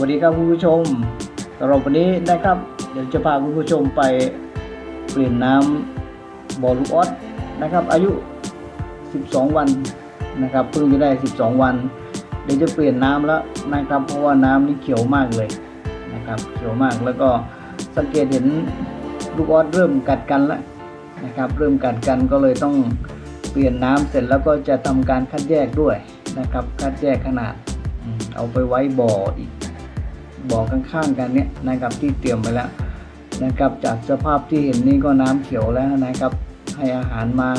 วัสดีครับคุณผู้ชมสำหรับวันนี้นะครับ เดี๋ยวจะพาคุณผู้ชมไปเปลี่ยนน้ำบอลูออสนะครับ อายุ 12 วันนะครับเพิ่งจะได้ 12 วัน เดี๋ยวจะเปลี่ยนน้ำแล้วนะครับ เพราะว่าน้ำนี่เขียวมากเลยนะครับ เขียวมากแล้วก็สังเกตเห็นลูกออสเริ่มกัดกันแล้วนะครับ เริ่มกัดกันก็เลยต้องเปลี่ยนน้ำเสร็จแล้วก็จะทำการคัดแยกด้วยนะครับ คัดแยกขนาดเอาไปไว้บ่ออีก บ่อข้างๆกันเนี่ยนะครับที่เตรียมไว้แล้วนะครับจากสภาพที่เห็นนี่ก็น้ำเขียวแล้วนะครับให้อาหารมา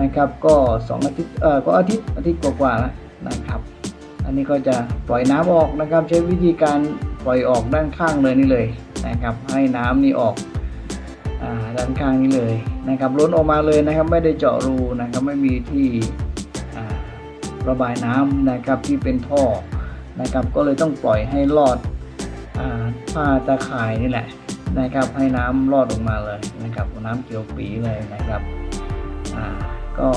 นะครับก็สองอาทิตย์เออก็อาทิตย์อาทิตย์กว่าๆแล้วนะครับ อันนี้ก็จะปล่อยน้ำออกนะครับ ใช้วิธีการปล่อยออกด้านข้างเลยนี่เลยนะครับ ให้น้ำนี่ออกอ่าด้านข้างนี้เลยนะครับล้นออกมาเลยนะครับ ไม่ได้เจาะรูนะครับไม่มีที่ระบายน้ำนะครับที่เป็นท่อ นะครับ ก็เลยต้องปล่อยให้ลอดผ้าตาข่ายนี่แหละนะครับ ให้น้ำลอดออกมาเลยนะครับน้ำเขียวปีเลยนะครับก็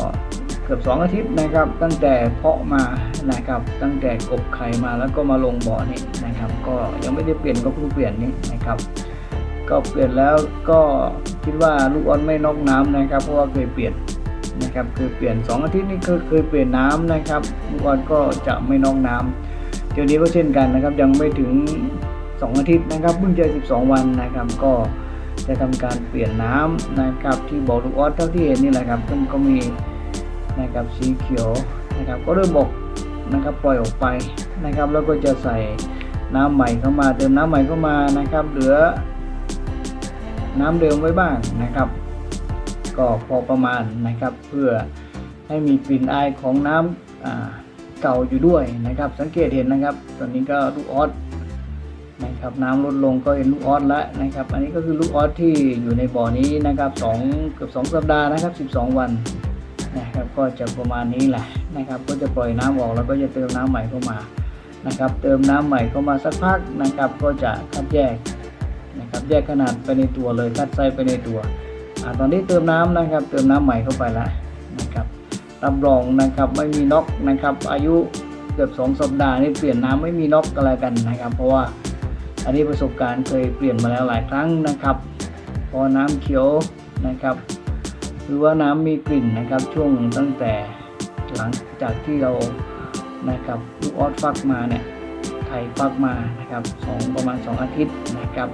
เกือบ2อาทิตย์นะครับ ตั้งแต่เพาะมานะครับ ตั้งแต่กบไข่มาแล้วก็มาลงบ่อนี่นะครับ ก็ยังไม่ได้เปลี่ยนก็เพิ่งเปลี่ยนนี่นะครับ ก็เปลี่ยนแล้วก็คิดว่าลูกออนไม่นอกน้ำนะครับ เพราะว่าเคยเปลี่ยนนะครับคือเปลี่ยน 2 อาทิตย์นี้ก็เคยเปลี่ยนน้ำนะครับเมื่อก่อนก็จะไม่นองน้ำเดี๋ยวนี้ก็เช่นกันนะครับ ยังไม่ถึง 2 อาทิตย์นะครับเพิ่งจะ 12 วันนะครับ ก็จะทำการเปลี่ยนน้ำนะครับ ที่บ่อลูกออสเท่าที่เห็นนี่แหละครับมันก็มีนะครับสีเขียวนะครับ ก็เริ่มบอกนะครับปล่อยออกไปนะครับ แล้วก็จะใส่น้ำใหม่เข้ามาเติมน้ำใหม่เข้ามานะครับ เหลือ น้ำเดิมไว้บ้างนะครับ ก็พอประมาณนะครับ เพื่อให้มีกลิ่นอายของน้ำอ่า เก่าอยู่ด้วยนะครับ สังเกตเห็นนะครับ ตอนนี้ก็ลูกออสนะครับน้ำลดลงก็เห็นลูกออสแล้วนะครับ อันนี้ก็คือลูกออสที่อยู่ในบ่อนี้นะครับสองเกือบสองสัปดาห์นะครับ 12 วันนะครับก็จะประมาณนี้แหละนะครับ ก็จะปล่อยน้ำออกแล้วก็จะเติมน้ำใหม่เข้ามานะครับ เติมน้ำใหม่เข้ามาสักพักนะครับ ก็จะคัดแยกนะครับแยกขนาดไปในตัวเลยคัดไซส์ไปในตัวอาตอนนี้เติมน้ำนะครับ เติมน้ำใหม่เข้าไปแล้วนะครับ รับรองนะครับไม่มีน็อกนะครับ อายุเกือบ2สัปดาห์นี่เปลี่ยนน้ำไม่มีน็อกกันแล้วกันนะครับ เพราะว่าอันนี้ประสบการณ์เคยเปลี่ยนมาแล้วหลายครั้งนะครับ พอน้ำเขียวนะครับ หรือว่าน้ำมีกลิ่นนะครับช่วงตั้งแต่หลังจากที่เรานะครับลูกออสฟักมาเนี่ยไข่ฟักมานะครับสองประมาณ 2 อาทิตย์นะครับ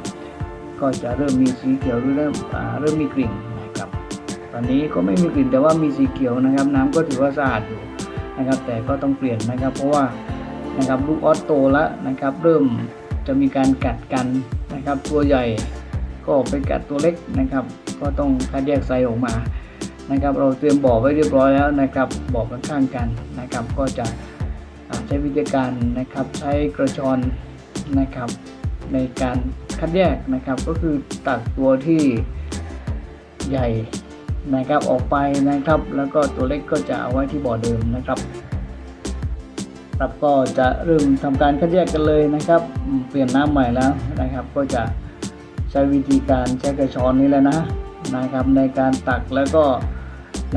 ก็จะเริ่มมีสีเขียวหรือเริ่มเริ่มมีกลิ่น อนนี้ก็ไม่มีกลิ่นแต่ว่ามีสีเขียวนะครับ น้ำก็ถือว่าสะอาดอยู่นะครับ แต่ก็ต้องเปลี่ยนนะครับ เพราะว่านะครับลูกออสโตแล้วนะครับ เริ่มจะมีการกัดกันนะครับ ตัวใหญ่ก็ไปกัดตัวเล็กนะครับ ก็ต้องคัดแยกไซส์ออกมานะครับ เราเตรียมบ่อไว้เรียบร้อยแล้วนะครับบ่อข้างๆกันนะครับ ก็จะใช้วิธีการนะครับใช้กระชอนนะครับ ในการคัดแยกนะครับ ก็คือตักตัวที่ใหญ่ นะครับออกไปนะครับ แล้วก็ตัวเล็กก็จะเอาไว้ที่บ่อเดิมนะครับครับก็จะเริ่มทำการคัดแยกกันเลยนะครับ เปลี่ยนน้ำใหม่แล้วนะครับ ก็จะใช้วิธีการใช้กระชอนนี่แหละนะนะครับในการตักแล้วก็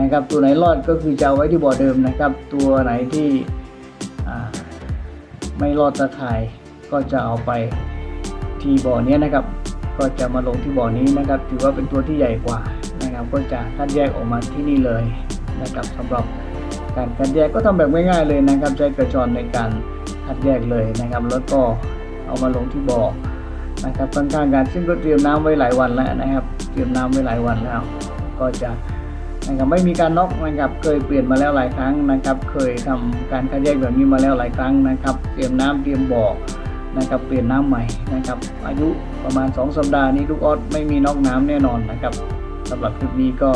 นะครับตัวไหนรอดก็คือจะเอาไว้ที่บ่อเดิมนะครับ ตัวไหนที่ไม่รอดตะข่ายก็จะเอาไปที่บ่อนี้นะครับ ก็จะมาลงที่บ่อนี้นะครับ ถือว่าเป็นตัวที่ใหญ่กว่า นะครับก็จะคัดแยกออกมาที่นี่เลยนะครับสำหรับการคัดแยกก็ทำแบบง่ายๆเลยนะครับ ใช้กระชอนในการคัดแยกเลยนะครับ แล้วก็เอามาลงที่บ่อนะครับค่อนข้างกันซึ่งก็เตรียมน้ำไว้หลายวันแล้วนะครับ เตรียมน้ำไว้หลายวันแล้ว ก็จะนะครับไม่มีการน็อกนะครับเคยเปลี่ยนมาแล้วหลายครั้งนะครับ เคยทำการคัดแยกแบบนี้มาแล้วหลายครั้งนะครับ เตรียมน้ำเตรียมบ่อนะครับเปลี่ยนน้ำใหม่นะครับ อายุประมาณ 2 สัปดาห์นี้ลูกออสไม่มีนอกน้ำแน่นอนนะครับ สำหรับคลิปนี้ก็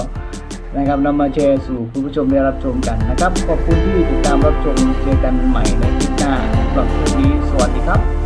นะครับนำมาแชร์สู่คุณผู้ชมได้รับชมกันนะครับ ขอบคุณที่ติดตามรับชมเจอกันใหม่ในคลิปหน้าสำหรับคลิปนี้ สวัสดีครับ